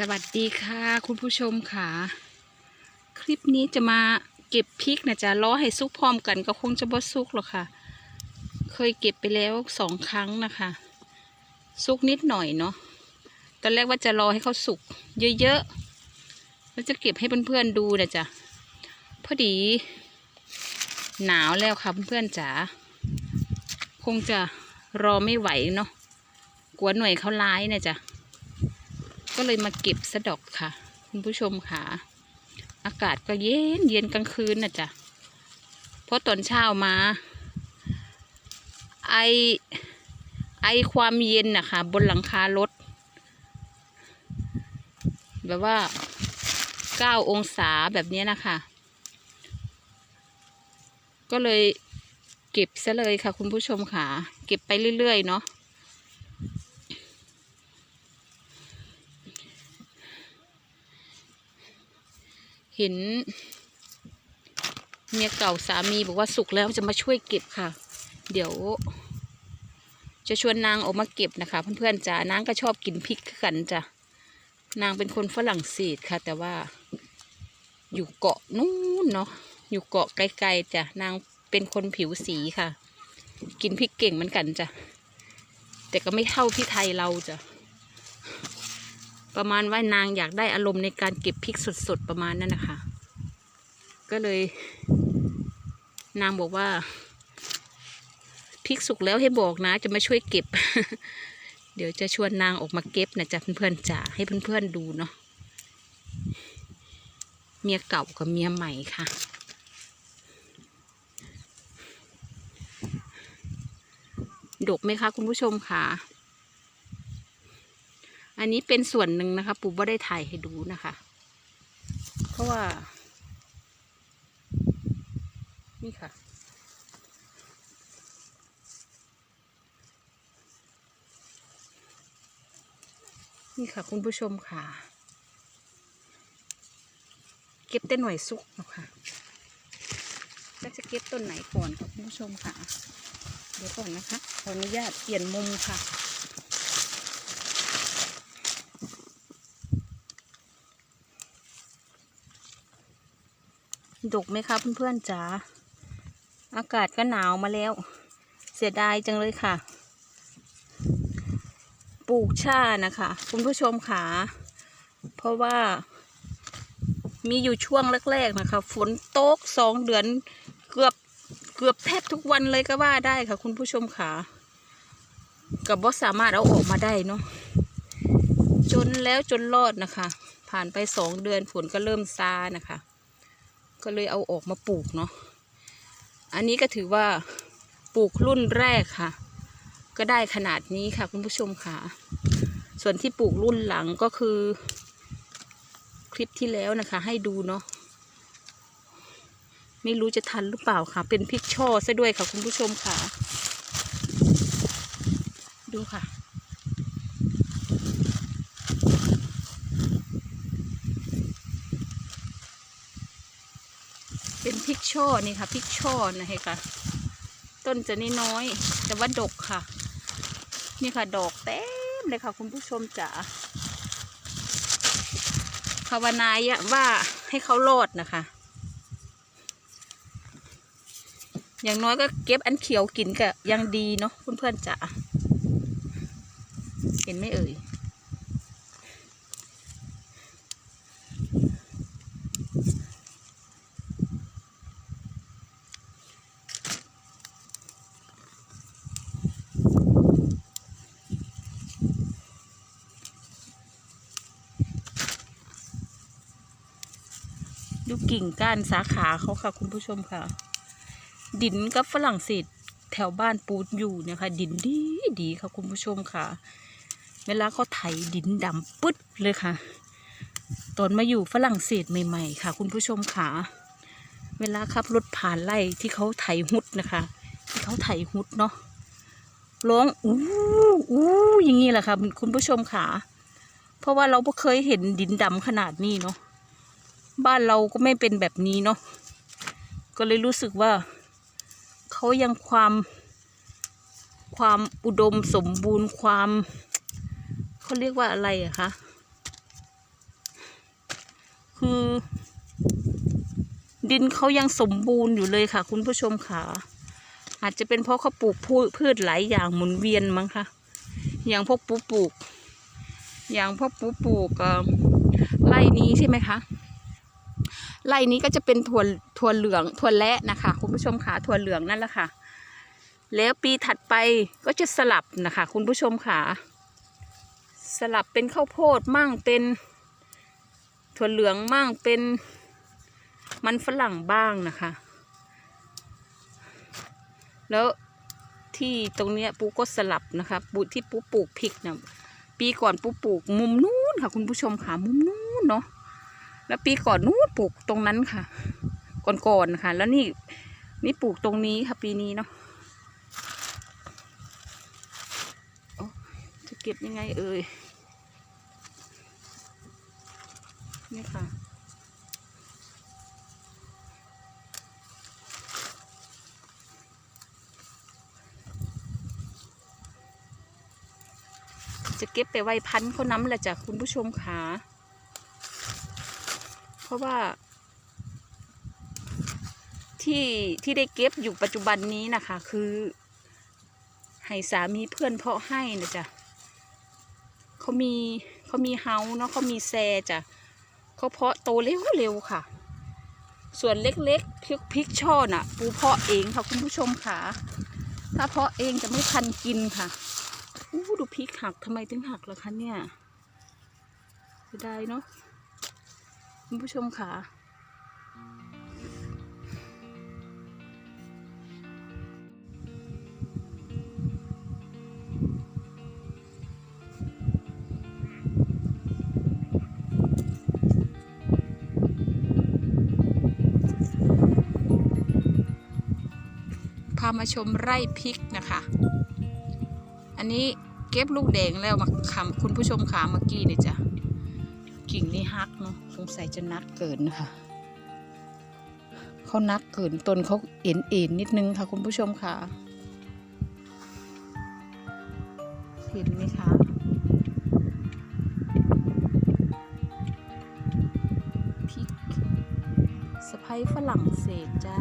สวัสดีค่ะ คุณผู้ชมค่ะ คลิปนี้จะมาเก็บพริกนะจ๊ะล้อให้ซุกพร้อมกันก็คงจะบ่ซุกหรอกค่ะ เคยเก็บไปแล้วสองครั้งนะคะ ซุกนิดหน่อยเนาะตอนแรกว่าจะรอให้เขาสุก เยอะๆแล้วจะเก็บให้เพื่อนๆดูนะจ๊ะพอดี หนาวแล้วค่ะเพื่อนๆจ๋าคงจะรอไม่ไหวเนาะกลัวหน่วยเขาร้ายนะจ๊ะ ก็เลยมาเก็บสะดอกค่ะ คุณผู้ชมค่ะ อากาศก็เย็นเย็นกลางคืนนะจ๊ะเพราะตอนเช้ามา ไอไอความเย็นนะคะบนหลังคารถ แบบว่าเก้าองศาแบบนี้นะคะ ก็เลยเก็บซะเลยค่ะคุณผู้ชมค่ะ เก็บไปเรื่อยๆเนาะ เห็น เมียเก่าสามีบอกว่าสุกแล้วจะมาช่วยเก็บค่ะ เดี๋ยว จะชวนนางออกมาเก็บนะคะ เพื่อนๆจ๋านางก็ชอบกินพริกคือกันจ้ะนางเป็นคนฝรั่งเศสค่ะ แต่ว่า อยู่เกาะนู้นเนาะอยู่เกาะไกลๆจ้ะนางเป็นคนผิวสีค่ะ กินพริกเก่งเหมือนกันจ้ะแต่ก็ไม่เท่าที่ไทยเราจ้ะ ประมาณว่านางอยากได้อารมณ์ในการเก็บพริกสดๆประมาณนั้นนะคะ ก็เลย นางบอกว่าพริกสุกแล้วให้บอกนะ จะมาช่วยเก็บ เดี๋ยวจะชวนนางออกมาเก็บนะจ๊ะเพื่อนๆจ๋าให้เพื่อนๆดูเนาะเมียเก่ากับเมียใหม่ค่ะดกไหมคะคุณผู้ชมค่ะ อันนี้เป็นส่วนหนึ่งนะคะ ปู่บ่ได้ถ่ายให้ดูนะคะ เพราะว่า นี่ค่ะ นี่ค่ะ คุณผู้ชมค่ะ เก็บแต่หน่วยซุกนะค่ะแล้วจะเก็บต้นไหนก่อนคุณผู้ชมค่ะ เดี๋ยวก่อนนะคะ ขออนุญาตเปลี่ยนมุมค่ะ ดกไหมคะเพื่อนๆจ๋า อากาศก็หนาวมาแล้ว เสียดายจังเลยค่ะ ปลูกชานะคะ คุณผู้ชมค่ะ เพราะว่า มีอยู่ช่วงแรกๆนะคะ ฝนตกสองเดือนเกือบเกือบแทบทุกวันเลยก็ว่าได้ค่ะ คุณผู้ชมค่ะกับว่าสามารถเอาออกมาได้เนาะจนแล้วจนรอดนะคะ ผ่านไปสองเดือนฝนก็เริ่มซานะคะ ก็เลยเอาออกมาปลูกเนาะอันนี้ก็ถือว่าปลูกรุ่นแรกค่ะ ก็ได้ขนาดนี้ค่ะคุณผู้ชมค่ะ ส่วนที่ปลูกรุ่นหลังก็คือ คลิปที่แล้วนะคะ ให้ดูเนาะไม่รู้จะทันหรือเปล่าค่ะ เป็นพริกช่อซะด้วยค่ะคุณผู้ชมค่ะ ดูค่ะ เป็นพริกช่อนี่ค่ะพริกช่อนะให้ค่ะ ต้นจะนน้อย แต่ว่าดกค่ะ นี่ค่ะดอกเต็มเลยค่ะ คุณผู้ชมจ๋าภาวนายะว่าให้เขารอดนะคะ อย่างน้อยก็เก็บอันเขียวกินก็ยังดีเนาะเพื่อนๆจ๋าเห็นไหมเอ่ย ดูกิ่งก้านสาขาเขาค่ะ คุณผู้ชมค่ะ ดินกับฝรั่งเศสแถวบ้านปูนอยู่เนี่ยค่ะดินดีดีค่ะคุณผู้ชมค่ะ เวลาเขาไถดินดำปึ๊ดเลยค่ะ ตอนมาอยู่ฝรั่งเศสใหม่ๆ ค่ะ คุณผู้ชมค่ะ เวลาขับรถผ่านไร่ที่เขาไถหุดนะคะ ที่เขาไถหุดเนาะร้องอู้อู้อย่างนี้แหละค่ะ คุณผู้ชมค่ะ เพราะว่าเราไม่เคยเห็นดินดำขนาดนี้เนาะ บ้านเราก็ไม่เป็นแบบนี้เนาะก็เลยรู้สึกว่าเขายังความ ความอุดมสมบูรณ์ความเขาเรียกว่าอะไรอะคะคือ ดินเขายังสมบูรณ์อยู่เลยค่ะ คุณผู้ชมค่ะอาจจะเป็นเพราะเขาปลูกพืชหลายอย่างหมุนเวียนมั้งคะอย่างพวกปูปลูก อย่างพวกปูปลูกไร่นี้ใช่ไหมคะ ไร่นี้ก็จะเป็นถั่วถั่วเหลืองถั่วแระนะคะ คุณผู้ชมค่ะถั่วเหลืองนั่นแหละค่ะ แล้วปีถัดไปก็จะสลับนะคะ คุณผู้ชมค่ะสลับเป็นข้าวโพดมั่งเป็นถั่วเหลืองมั่งเป็นมันฝรั่งบ้างนะคะ แล้วที่ตรงเนี้ยปูก็สลับนะคะปูที่ปูปลูกพริกนะปีก่อนปูปลูกมุมนู้นค่ะ คุณผู้ชมค่ะมุมนู้นเนาะ แล้วปีก่อนนู้นปลูกตรงนั้นค่ะ ก่อนๆนะคะแล้วนี่นี่ปลูกตรงนี้ค่ะปีนี้เนาะจะเก็บยังไงเอ่ยนี่ค่ะจะเก็บไปไว้พันเขาน้ำแหละจ้ะคุณผู้ชมค่ะ ราะว่า ที่ที่ได้เก็บอยู่ปัจจุบันนี้นะคะ คือ ให้สามีเพื่อนเพาะให้นะจ๊ะเขามีเขามีเฮาเนาะเขามีแซจ้ะเขาเพาะโตเร็วเร็วค่ะ ส่วนเล็กๆพริกพริกช่อน่ะ ปูเพาะเองค่ะคุณผู้ชมค่ะ ถ้าเพาะเองจะไม่ทันกินค่ะอู้ดูพริกหักทำไมถึงหักล่ะคะเนี่ยเสียดายเนาะ คุณผู้ชมค่ะพามาชมไร่พริกนะคะ อันนี้เก็บลูกแดงแล้วมาคำคุณผู้ชมขาเมื่อกี้นี่จ้ะกิ่งนี่ฮักเนาะ งสัยจะนักเกินนะคะเขานักเกินต้นเขาเอ็นเอ็นนิดนึงค่ะคุณผู้ชมค่ะ เห็นไหมคะพริกสะไพร้ฝรั่งเศสจ้า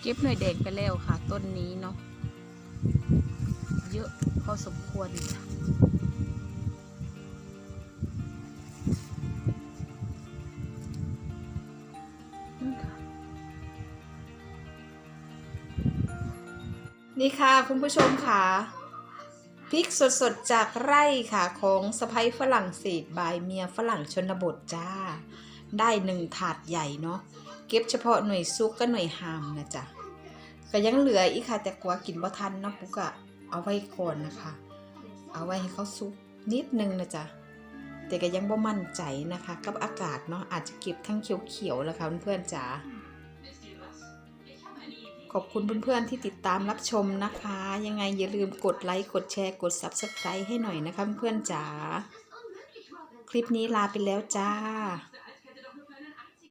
เก็บหน่อยแดงไปแล้วค่ะ ต้นนี้เนาะเยอะพอสมควรนี่ค่ะนี่ค่ะคุณผู้ชมค่ะพริกสดๆจากไร่ค่ะของสะพ้ยฝรั่งเศสบายเมียฝรั่งชนบทจ้า ได้หนึ่งถาดใหญ่เนาะ เก็บเฉพาะหน่วยซุกกับหน่วยหามนะจ๊ะก็ยังเหลืออีกค่ะแต่กลัวกินบ่ทันเนาะปุ๊กอะเอาไว้ก่อนนะคะ เอาไว้ให้เขาซุกนิดนึงนะจ๊ะแต่ก็ยังบ่มั่นใจนะคะ กับอากาศเนาะอาจจะเก็บทั้งเขียวๆแล้วค่ะเพื่อนๆจ๋าขอบคุณเพื่อนๆที่ติดตามรับชมนะคะ ยังไงอย่าลืมกดไลค์กดแชร์กด Subscribe ให้หน่อยนะคะเพื่อนๆจ๋าคลิปนี้ลาไปแล้วจ้า